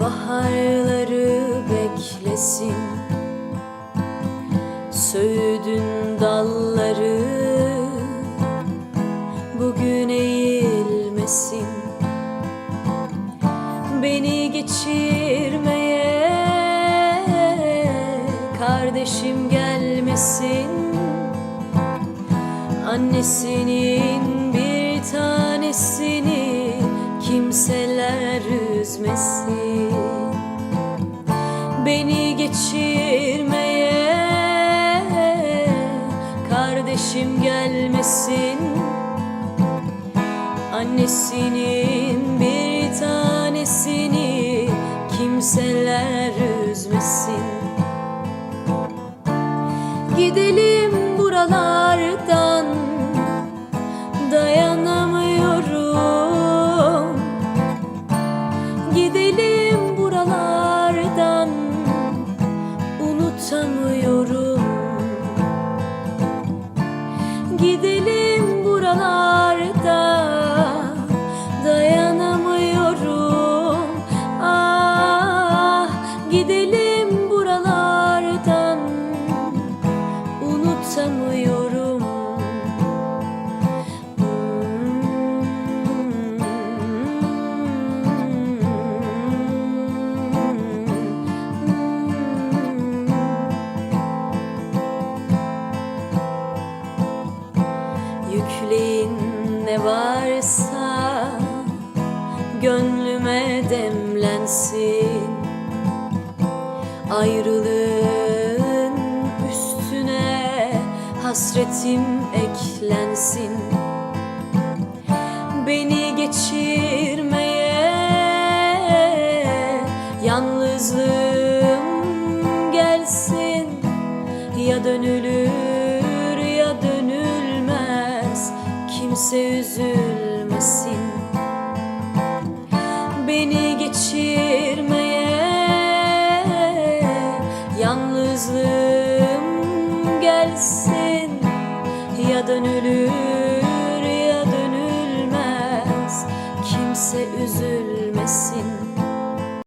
Baharları beklesin. Söğüdün dalları Bugün eğilmesin. Beni geçirmeye Kardeşim gelmesin. Annesinin Beni geçirmeye. Kardeşim gelmesin. Annesinin bir tanesini kimseler üzmesin. Gidelim buralardan. Dayanamıyorum unutamıyorum Yükleyin ne varsa gönlüme demlensin hasretim eklensin. Beni geçirmeye yalnızlığım gelsin. Ya dönülür ya dönülmez kimse üzülmesin gelsin. Ya dönülür ya dönülmez. Kimse üzül